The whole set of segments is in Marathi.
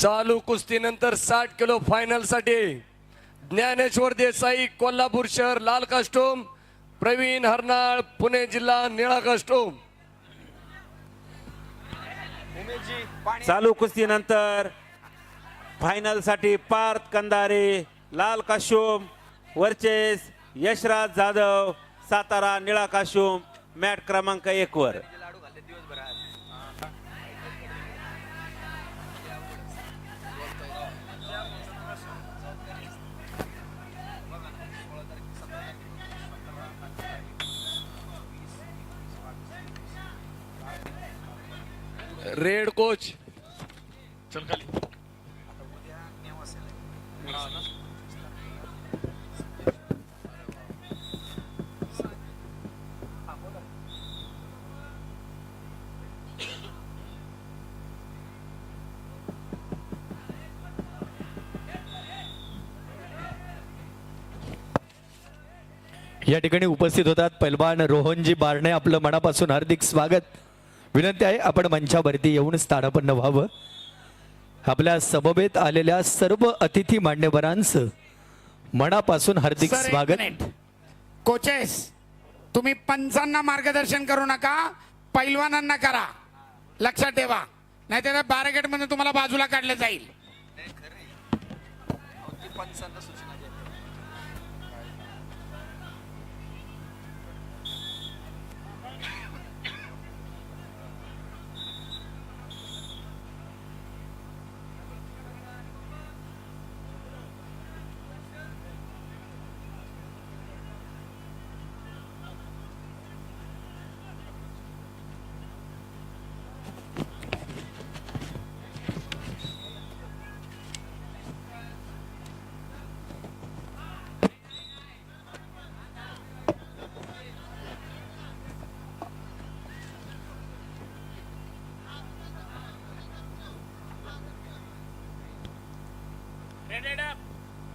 चालू कुस्तीनंतर साठ किलो फायनलसाठी ज्ञानेश्वर देसाई कोल्हापूर शहर लाल कास्टोम प्रवीण हरनाळ पुणे जिल्हा निळा कास्टोम. चालू कुस्तीनंतर फायनलसाठी पार्थ कंदारे लाल काशोम वर्चेस यशराज जाधव सातारा निळा काशोम मॅट क्रमांक एक वर. Red coach. चल खाली. या ठिकाणी उपस्थित होतात पैलवान रोहनजी बारणे आपलं मनापासून हार्दिक स्वागत. विनंती आहे आपण मंचावरती येऊन स्थानापन्न व्हावं. आपल्या समवेत आलेल्या सर्व अतिथी मान्यवरांचं मनापासून हार्दिक स्वागत. कोचेस तुम्ही पंचांना मार्गदर्शन करू नका पैलवानांना करा. लक्षात ठेवा. नाही तर बॅरिकेडमध्ये तुम्हाला बाजूला काढलं जाईल.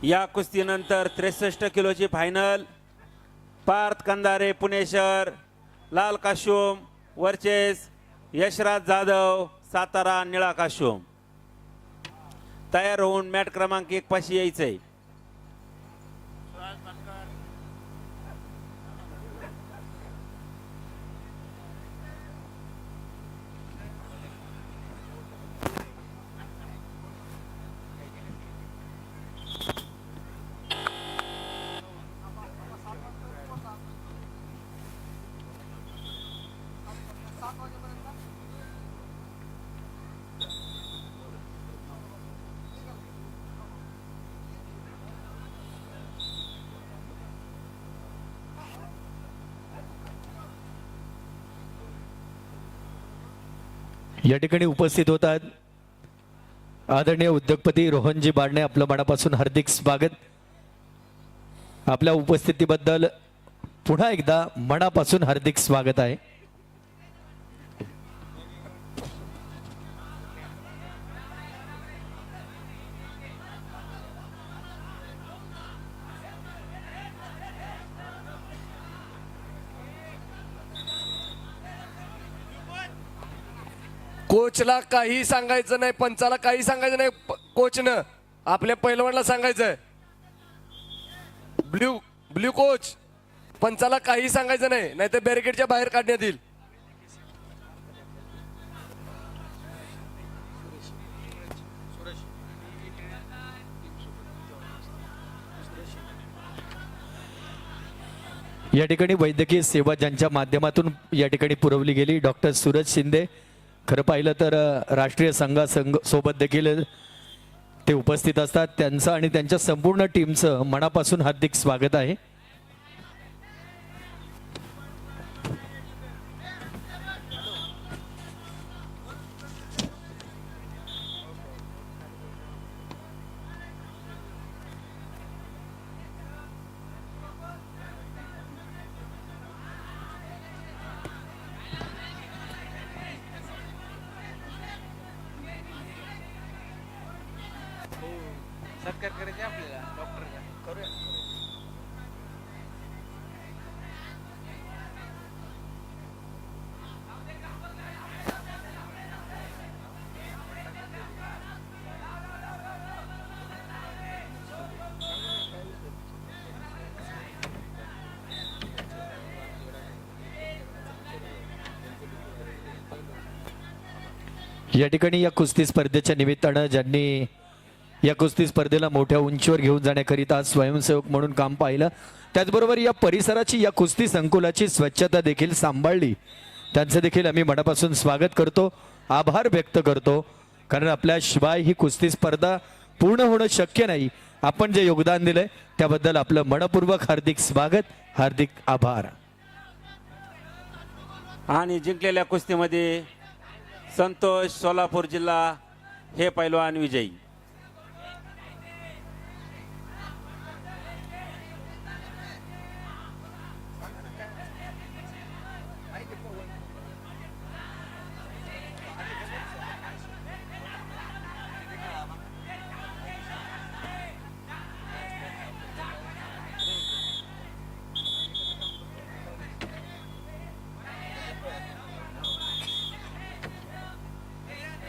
या कुस्तीनंतर त्रेसष्ट किलोची फायनल. पार्थ कंदारे पुणे शहर लाल काशोम वर्चेस यशराज जाधव सातारा निळा काशोम तयार होऊन मॅट क्रमांक एक पाशी यायचंय. या ठिकाणी उपस्थित होतात आदरणीय उद्योगपती रोहनजी बारणे आपलं मनापासून हार्दिक स्वागत. आपल्या उपस्थितीबद्दल पुन्हा एकदा मनापासून हार्दिक स्वागत आहे. कोचला काही सांगायचं नाही पंचाला काही सांगायचं नाही. कोचनं आपल्या पैलवानला सांगायचंय. ब्ल्यू ब्ल्यू कोच पंचाला काही सांगायचं नाही नाही तर बॅरिकेडच्या बाहेर काढण्यात येईल. या ठिकाणी वैद्यकीय सेवा ज्यांच्या माध्यमातून या ठिकाणी पुरवली गेली डॉक्टर सूरज शिंदे. खरं पाहिलं तर राष्ट्रीय संघा संघ सोबत देखील ते उपस्थित असतात. त्यांचं आणि त्यांच्या संपूर्ण टीमचं मनापासून हार्दिक स्वागत आहे. सत्कार करायचे आपल्याला डॉक्टरला. करूया. या ठिकाणी या कुस्ती स्पर्धेच्या निमित्तानं ज्यांनी या कुस्ती स्पर्धेला मोठ्या उंचीवर घेऊन जाण्याकरिता स्वयंसेवक म्हणून काम पाहिलं. त्याचबरोबर या परिसराची या कुस्ती संकुलाची स्वच्छता देखील सांभाळली. त्यांचं देखील आम्ही मनापासून स्वागत करतो. आभार व्यक्त करतो. कारण आपल्याशिवाय ही कुस्ती स्पर्धा पूर्ण होणं शक्य नाही. आपण जे योगदान दिलंय त्याबद्दल आपलं मनपूर्वक हार्दिक स्वागत हार्दिक आभार. आणि जिंकलेल्या कुस्तीमध्ये संतोष सोलापूर जिल्हा हे पैलवान विजयी.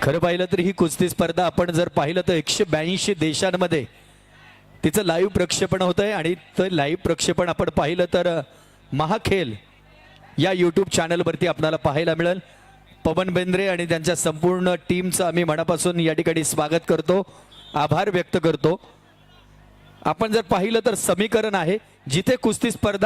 खरं पाहिलं तर ही कुस्ती स्पर्धा आपण जर पाहिलं तर एकशे ब्याऐंशी देशांमध्ये तिचं लाईव्ह प्रक्षेपण होत आहे आणि ते लाईव्ह प्रक्षेपण आपण पाहिलं तर महाखेल या यूट्यूब चॅनलवरती आपल्याला पाहायला मिळेल. पवन बेंद्रे आणि त्यांच्या संपूर्ण टीमचं आम्ही मनापासून या ठिकाणी स्वागत करतो. आभार व्यक्त करतो. आपण जर पाहिलं तर समीकरण आहे. जिथे कुस्ती स्पर्धा